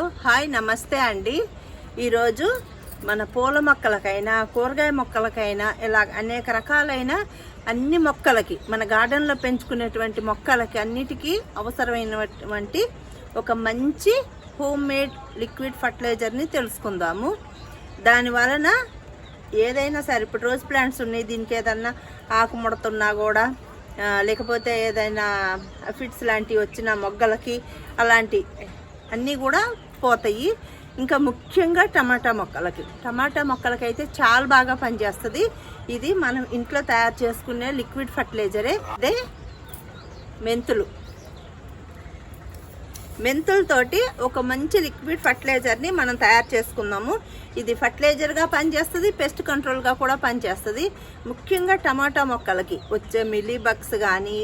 Hello hi నమస్తే అండి. ఈరోజు మన పూల మొక్కలకైనా కూరగాయ మొక్కలకైనా ఇలా అనేక రకాలైన అన్ని మొక్కలకి మన గార్డెన్లో పెంచుకునేటువంటి మొక్కలకి అన్నిటికీ అవసరమైనటువంటి ఒక మంచి హోమ్ మేడ్ లిక్విడ్ ఫర్టిలైజర్ని తెలుసుకుందాము. దాని వలన ఏదైనా సరే ఇప్పుడు రోజ్ ప్లాంట్స్ ఉన్నాయి దీనికి ఏదన్నా ఆకు ముడతున్నా కూడా లేకపోతే ఏదైనా ఫిట్స్ లాంటివి వచ్చిన మొగ్గలకి అలాంటి అన్నీ కూడా పోతాయి. ఇంకా ముఖ్యంగా టమాటా మొక్కలకి. టమాటా మొక్కలకి అయితే చాలా బాగా పనిచేస్తుంది. ఇది మనం ఇంట్లో తయారు చేసుకునే లిక్విడ్ ఫర్టిలైజరే. అదే మెంతులు. మెంతులతోటి ఒక మంచి లిక్విడ్ ఫర్టిలైజర్ని మనం తయారు చేసుకుందాము. ఇది ఫర్టిలైజర్గా పనిచేస్తుంది పెస్ట్ కంట్రోల్గా కూడా పనిచేస్తుంది. ముఖ్యంగా టమాటా మొక్కలకి వచ్చే మిలీ బగ్స్ కానీ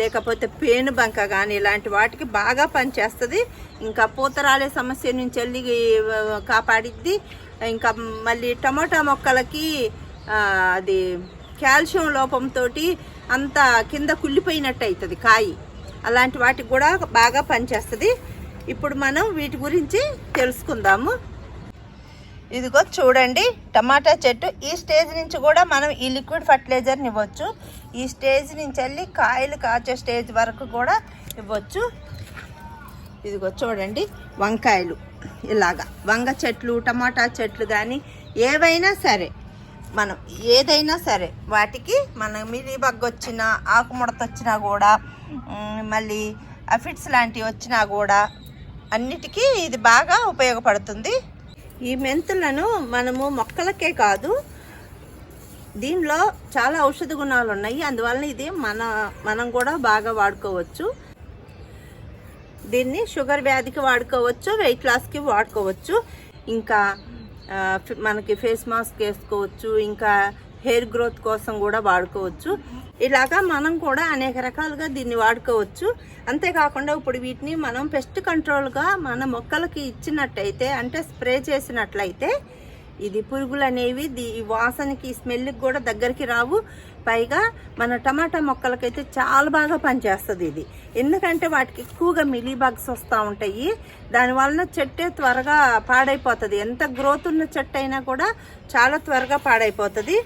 లేకపోతే పేను బంక కానీ ఇలాంటి వాటికి బాగా పనిచేస్తుంది. ఇంకా పూతరాలే సమస్య నుంచి వెళ్ళి కాపాడిద్ది. ఇంకా మళ్ళీ టమోటా మొక్కలకి అది కాల్షియం లోపంతో అంత కింద కుళ్ళిపోయినట్టు అవుతుంది కాయి. అలాంటి వాటికి కూడా బాగా పనిచేస్తుంది. ఇప్పుడు మనం వీటి గురించి తెలుసుకుందాము. ఇదిగో చూడండి టమాటా చెట్టు. ఈ స్టేజ్ నుంచి కూడా మనం ఈ లిక్విడ్ ఫర్టిలైజర్ని ఇవ్వచ్చు. ఈ స్టేజ్ నుంచి వెళ్ళి కాయలు కాచే స్టేజ్ వరకు కూడా ఇవ్వచ్చు. ఇదిగో చూడండి వంకాయలు. ఇలాగా వంగ చెట్లు టమాటా చెట్లు కానీ ఏవైనా సరే మనం ఏదైనా సరే వాటికి మన మిలి బగ్గు వచ్చినా ఆకుముడత వచ్చినా కూడా మళ్ళీ అఫిడ్స్ లాంటివి వచ్చినా కూడా అన్నిటికీ ఇది బాగా ఉపయోగపడుతుంది. ఈ మెంతులను మనము మొక్కలకే కాదు దీనిలో చాలా ఔషధ గుణాలు ఉన్నాయి. అందువలన ఇది మన మనం కూడా బాగా వాడుకోవచ్చు. దీన్ని షుగర్ వ్యాధికి వాడుకోవచ్చు వెయిట్ లాస్కి వాడుకోవచ్చు. ఇంకా మనకి ఫేస్ మాస్క్ వేసుకోవచ్చు ఇంకా హెయిర్ గ్రోత్ కోసం కూడా వాడుకోవచ్చు. ఇలాగా మనం కూడా అనేక రకాలుగా దీన్ని వాడుకోవచ్చు. అంతేకాకుండా ఇప్పుడు వీటిని మనం పెస్ట్ కంట్రోల్గా మన మొక్కలకి ఇచ్చినట్టయితే అంటే స్ప్రే చేసినట్లయితే ఇది పురుగులు అనేవి దీ వాసనకి స్మెల్కి కూడా దగ్గరికి రావు. పైగా మన టమాటా మొక్కలకైతే చాలా బాగా పనిచేస్తుంది ఇది. ఎందుకంటే వాటికి ఎక్కువగా మిలీ బగ్స్ వస్తూ ఉంటాయి. దానివలన చెట్టే త్వరగా పాడైపోతుంది. ఎంత గ్రోత్ ఉన్న చెట్టు అయినా కూడా చాలా త్వరగా పాడైపోతుంది.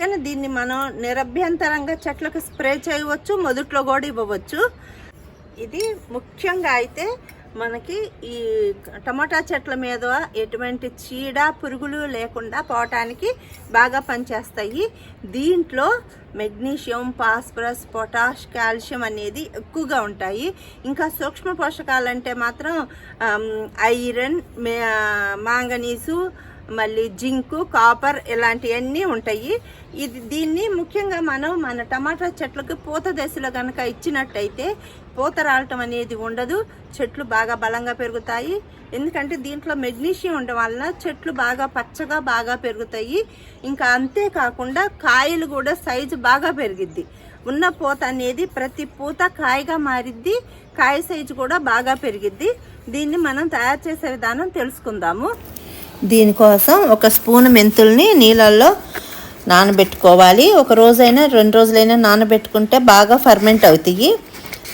కానీ దీన్ని మనం నిరభ్యంతరంగా చెట్లకు స్ప్రే చేయవచ్చు మొదట్లో కూడా ఇవ్వవచ్చు. ఇది ముఖ్యంగా అయితే మనకి ఈ టమాటా చెట్ల మీద ఎటువంటి చీడ పురుగులు లేకుండా పోవటానికి బాగా పనిచేస్తాయి. దీంట్లో మెగ్నీషియం ఫాస్ఫరస్ పొటాష్ కాల్షియం అనేది ఎక్కువగా ఉంటాయి. ఇంకా సూక్ష్మ పోషకాలంటే మాత్రం ఐరన్ మాంగనీసు మళ్ళీ జింకు కాపర్ ఇలాంటివన్నీ ఉంటాయి. ఇది దీన్ని ముఖ్యంగా మనం మన టమాటా చెట్లకు పూత దశలో కనుక ఇచ్చినట్టయితే పూత రాలటం అనేది ఉండదు. చెట్లు బాగా బలంగా పెరుగుతాయి. ఎందుకంటే దీంట్లో మెగ్నీషియం ఉండడం వలన చెట్లు బాగా పచ్చగా బాగా పెరుగుతాయి. ఇంకా అంతేకాకుండా కాయలు కూడా సైజు బాగా పెరిగిద్ది. ఉన్న పూత అనేది ప్రతి పూత కాయగా మారిద్ది కాయ సైజు కూడా బాగా పెరిగిద్ది. దీన్ని మనం తయారు చేసే విధానం తెలుసుకుందాము. దీనికోసం ఒక స్పూన్ మెంతుల్ని నీళ్ళల్లో నానబెట్టుకోవాలి. ఒక రోజైనా రెండు రోజులైనా నానబెట్టుకుంటే బాగా ఫర్మెంట్ అవుతాయి.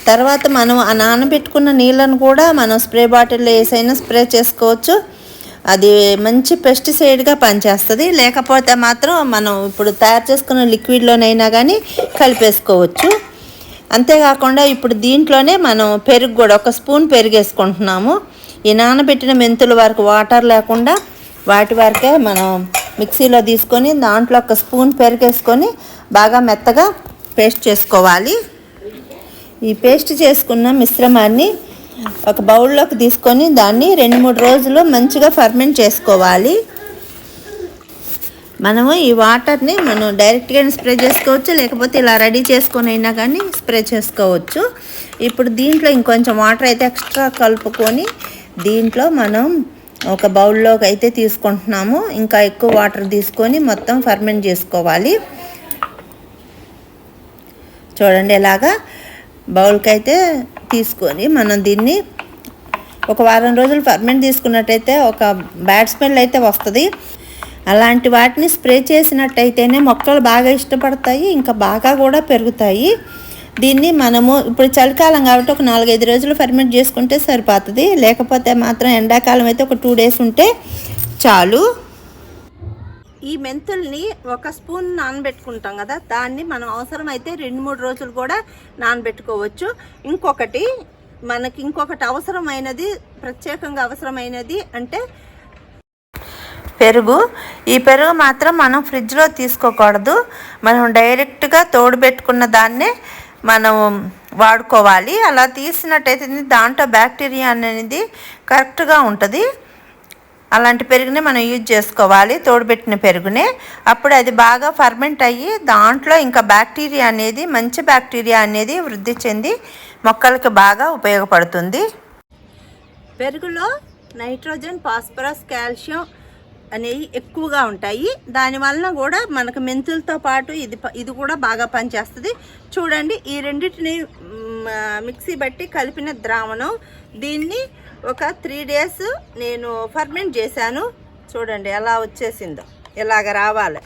తర్వాత మనం ఆ నానబెట్టుకున్న నీళ్ళను కూడా మనం స్ప్రే బాటిల్లో వేసైనా స్ప్రే చేసుకోవచ్చు. అది మంచి పెస్టిసైడ్గా పనిచేస్తుంది. లేకపోతే మాత్రం మనం ఇప్పుడు తయారు చేసుకున్న లిక్విడ్లోనైనా కానీ కలిపేసుకోవచ్చు. అంతేకాకుండా ఇప్పుడు దీంట్లోనే మనం పెరుగు కూడా ఒక స్పూన్ పెరుగు వేసుకుంటున్నాము ఈ నానబెట్టిన మెంతుల వరకు వాటర్ లేకుండా వాటి వరకే మనం మిక్సీలో తీసుకొని దాంట్లో ఒక స్పూన్ పెరుగు బాగా మెత్తగా పేస్ట్ చేసుకోవాలి. ఈ పేస్ట్ చేసుకున్న మిశ్రమాన్ని ఒక బౌల్లోకి తీసుకొని దాన్ని రెండు మూడు రోజులు మంచిగా ఫర్మెంట్ చేసుకోవాలి. మనము ఈ వాటర్ని మనం డైరెక్ట్గా స్ప్రే చేసుకోవచ్చు లేకపోతే ఇలా రెడీ చేసుకొని అయినా కానీ స్ప్రే చేసుకోవచ్చు. ఇప్పుడు దీంట్లో ఇంకొంచెం వాటర్ అయితే ఎక్స్ట్రా కలుపుకొని దీంట్లో మనం ఒక బౌల్లోకి అయితే తీసుకుంటున్నాము. ఇంకా ఎక్కువ వాటర్ తీసుకొని మొత్తం ఫర్మెంట్ చేసుకోవాలి. చూడండి ఎలాగా బౌల్కి అయితే తీసుకొని మనం దీన్ని ఒక వారం రోజులు ఫర్మెంట్ తీసుకున్నట్టయితే ఒక బ్యాడ్ స్మెల్ అయితే వస్తుంది. అలాంటి వాటిని స్ప్రే చేసినట్టయితేనే మొక్కలు బాగా ఇష్టపడతాయి ఇంకా బాగా కూడా పెరుగుతాయి. దీన్ని మనము ఇప్పుడు చలికాలం కాబట్టి ఒక నాలుగైదు రోజులు ఫర్మెంట్ చేసుకుంటే సరిపోతుంది. లేకపోతే మాత్రం ఎండాకాలం అయితే ఒక టూ డేస్ ఉంటే చాలు. ఈ మెంతుల్ని ఒక స్పూన్ నానబెట్టుకుంటాం కదా దాన్ని మనం అవసరమైతే రెండు మూడు రోజులు కూడా నానబెట్టుకోవచ్చు. ఇంకొకటి మనకి ఇంకొకటి అవసరమైనది ప్రత్యేకంగా అవసరమైనది అంటే పెరుగు. ఈ పెరుగు మాత్రం మనం ఫ్రిడ్జ్లో తీసుకోకూడదు. మనం డైరెక్ట్గా తోడు పెట్టుకున్న దాన్నే మనం వాడుకోవాలి. అలా తీసినట్టయితే దాంట్లో బ్యాక్టీరియా అనేది కరెక్ట్గా ఉంటుంది. అలాంటి పెరుగునే మనం యూజ్ చేసుకోవాలి తోడుపెట్టిన పెరుగునే. అప్పుడు అది బాగా ఫర్మెంట్ అయ్యి దాంట్లో ఇంకా బ్యాక్టీరియా అనేది మంచి బ్యాక్టీరియా అనేది వృద్ధి చెంది మొక్కలకు బాగా ఉపయోగపడుతుంది. పెరుగులో నైట్రోజన్ ఫాస్ఫరస్ కాల్షియం అనేవి ఎక్కువగా ఉంటాయి. దానివలన కూడా మనకు మెంతులతో పాటు ఇది ఇది కూడా బాగా పనిచేస్తుంది. చూడండి ఈ రెండింటిని మిక్సీ బట్టి కలిపిన ద్రావణం. దీన్ని ఒక త్రీ డేస్ నేను ఫర్మెంట్ చేశాను. చూడండి ఎలా వచ్చేసిందో ఇలాగ రావాలి.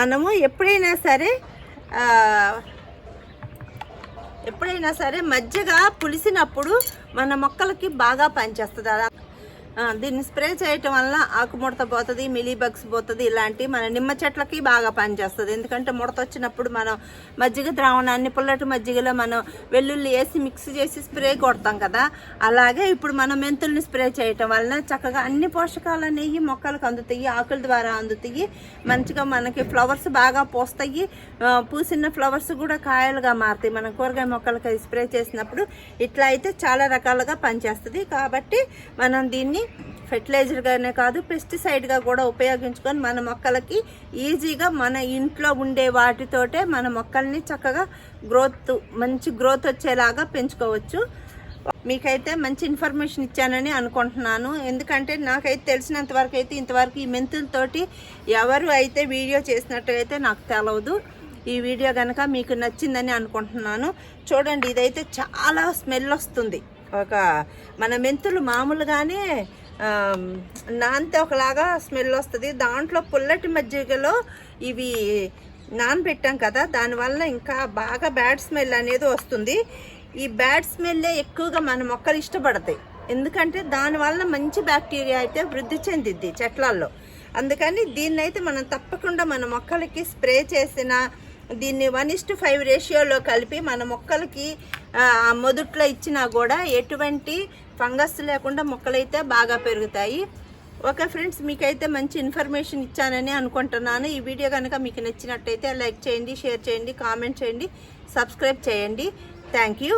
మనము ఎప్పుడైనా సరే ఎప్పుడైనా సరే మజ్జిగ పులిసినప్పుడు మన మొక్కలకి బాగా పనిచేస్తుంది. అలా దీన్ని స్ప్రే చేయటం వల్ల ఆకు ముడత పోతుంది మిలీ బగ్స్ పోతుంది ఇలాంటి మన నిమ్మ చెట్లకి బాగా పనిచేస్తుంది. ఎందుకంటే ముడత వచ్చినప్పుడు మనం మజ్జిగ ద్రావణాన్ని పుల్లటి మజ్జిగలో మనం వెల్లుల్లి వేసి మిక్స్ చేసి స్ప్రే కొడతాం కదా. అలాగే ఇప్పుడు మనం మెంతుల్ని స్ప్రే చేయటం వలన చక్కగా అన్ని పోషకాలు అనేవి మొక్కలకు అందుతాయి ఆకుల ద్వారా అందుతాయి. మంచిగా మనకి ఫ్లవర్స్ బాగా పోస్తాయి. పూసిన ఫ్లవర్స్ కూడా కాయలుగా మారుతాయి. మనం కూరగాయ మొక్కలకి స్ప్రే చేసినప్పుడు ఇట్లా అయితే చాలా రకాలుగా పనిచేస్తుంది. కాబట్టి మనం దీన్ని ఫెర్టిలైజర్గానే కాదు పెస్టిసైడ్గా కూడా ఉపయోగించుకొని మన మొక్కలకి ఈజీగా మన ఇంట్లో ఉండే వాటితోటే మన మొక్కల్ని చక్కగా గ్రోత్ మంచి గ్రోత్ వచ్చేలాగా పెంచుకోవచ్చు. మీకైతే మంచి ఇన్ఫర్మేషన్ ఇచ్చానని అనుకుంటున్నాను. ఎందుకంటే నాకైతే తెలిసినంత వరకు అయితే ఇంతవరకు ఈ మెంతులతోటి ఎవరు అయితే వీడియో చేసినట్టయితే నాకు తెలవదు. ఈ వీడియో కనుక మీకు నచ్చిందని అనుకుంటున్నాను. చూడండి ఇదైతే చాలా స్మెల్ వస్తుంది. ఒక మన మెంతులు మామూలుగానే నానితే ఒకలాగా స్మెల్ వస్తుంది. దాంట్లో పుల్లటి మజ్జిగలో ఇవి నానబెట్టాం కదా దానివల్ల ఇంకా బాగా బ్యాడ్ స్మెల్ అనేది వస్తుంది. ఈ బ్యాడ్ స్మెల్లే ఎక్కువగా మన మొక్కలు ఇష్టపడతాయి. ఎందుకంటే దానివల్ల మంచి బ్యాక్టీరియా అయితే వృద్ధి చెందిద్ది చెట్లల్లో. అందుకని దీన్నైతే మనం తప్పకుండా మన మొక్కలకి స్ప్రే చేసిన దీన్ని వన్ ఇస్టు ఫైవ్ రేషియోలో కలిపి మన మొక్కలకి మొదట్లో ఇచ్చినా కూడా ఎటువంటి ఫంగస్ లేకుండా మొక్కలైతే బాగా పెరుగుతాయి. ఓకే ఫ్రెండ్స్ మీకైతే మంచి ఇన్ఫర్మేషన్ ఇచ్చానని అనుకుంటున్నాను. ఈ వీడియో కనుక మీకు నచ్చినట్టయితే లైక్ చేయండి షేర్ చేయండి కామెంట్ చేయండి సబ్స్క్రైబ్ చేయండి. Thank you